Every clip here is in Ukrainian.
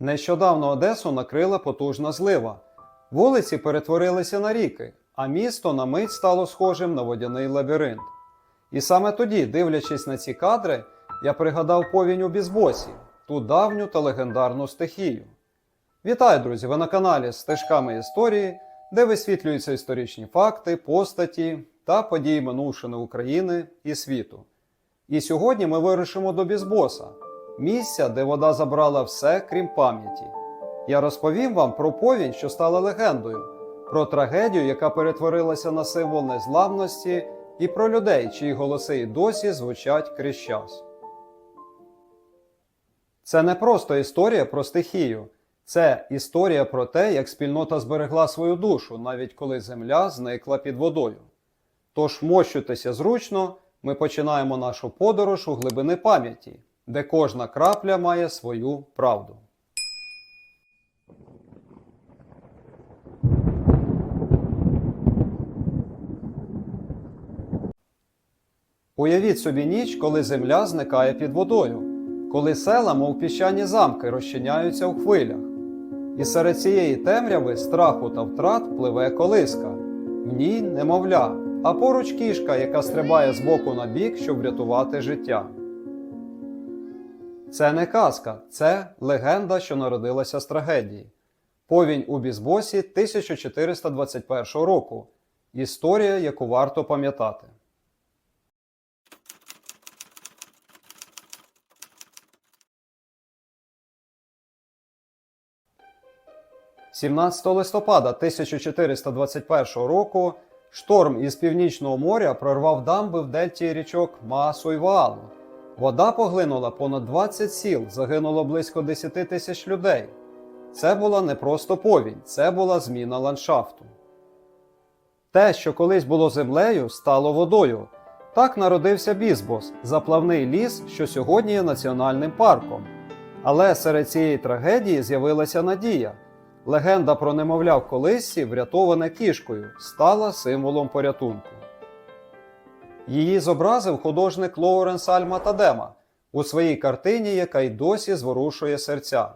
Нещодавно Одесу накрила потужна злива. Вулиці перетворилися на ріки, а місто на мить стало схожим на водяний лабіринт. І саме тоді, дивлячись на ці кадри, я пригадав повінь у Бізбосі, ту давню та легендарну стихію. Вітаю, друзі! Ви на каналі Стежками історії, де висвітлюються історичні факти, постаті та події минувшини України і світу. І сьогодні ми вирушимо до Бізбоса, місця, де вода забрала все, крім пам'яті. Я розповім вам про повінь, що стала легендою, про трагедію, яка перетворилася на символ незламності, і про людей, чиї голоси і досі звучать крізь час. Це не просто історія про стихію, це історія про те, як спільнота зберегла свою душу, навіть коли земля зникла під водою. Тож мощуйтеся зручно, ми починаємо нашу подорож у глибини пам'яті, де кожна крапля має свою правду. Уявіть собі ніч, коли земля зникає під водою, коли села, мов піщані замки, розчиняються у хвилях. І серед цієї темряви страху та втрат пливе колиска. В ній немовля, а поруч кішка, яка стрибає з боку на бік, щоб врятувати життя. Це не казка, це легенда, що народилася з трагедії. Повінь у Бізбосі 1421 року. Історія, яку варто пам'ятати. 17 листопада 1421 року шторм із північного моря прорвав дамби в дельті річок Маасу і. Вода поглинула понад 20 сіл, загинуло близько 10 тисяч людей. Це була не просто повінь, це була зміна ландшафту. Те, що колись було землею, стало водою. Так народився Бізбос, заплавний ліс, що сьогодні є національним парком. Але серед цієї трагедії з'явилася надія. Легенда про немовля в колисці, врятоване кішкою, стала символом порятунку. Її зобразив художник Лоуренс Альма Тадема у своїй картині, яка й досі зворушує серця.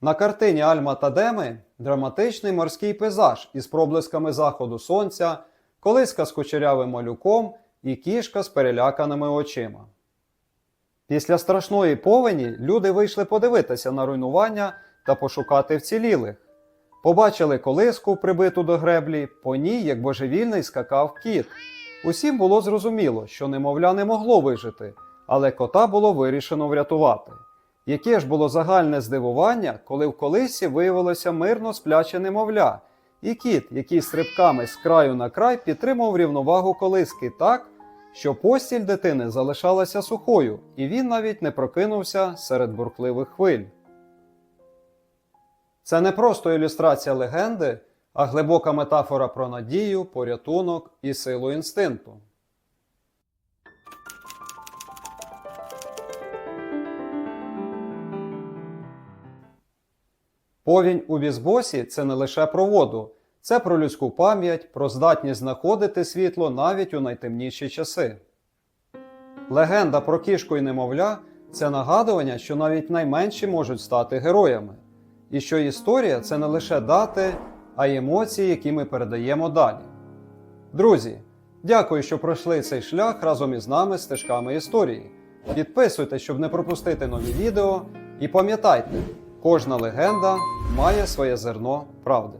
На картині Альма Тадеми драматичний морський пейзаж із проблисками заходу сонця, колиска з кучерявим малюком і кішка з переляканими очима. Після страшної повені люди вийшли подивитися на руйнування та пошукати вцілілих. Побачили колиску, прибиту до греблі, по ній, як божевільний, скакав кіт. Усім було зрозуміло, що немовля не могло вижити, але кота було вирішено врятувати. Яке ж було загальне здивування, коли в колисі виявилося мирно спляче немовля, і кіт, який стрибками з краю на край підтримав рівновагу колиски так, що постіль дитини залишалася сухою, і він навіть не прокинувся серед бурхливих хвиль. Це не просто ілюстрація легенди, а глибока метафора про надію, порятунок і силу інстинкту. Повінь у Візбосі це не лише про воду, це про людську пам'ять, про здатність знаходити світло навіть у найтемніші часи. Легенда про кішку і немовля це нагадування, що навіть найменші можуть стати героями, і що історія це не лише дати, а емоції, які ми передаємо далі. Друзі, дякую, що пройшли цей шлях разом із нами стежками історії. Підписуйтесь, щоб не пропустити нові відео, і пам'ятайте, кожна легенда має своє зерно правди.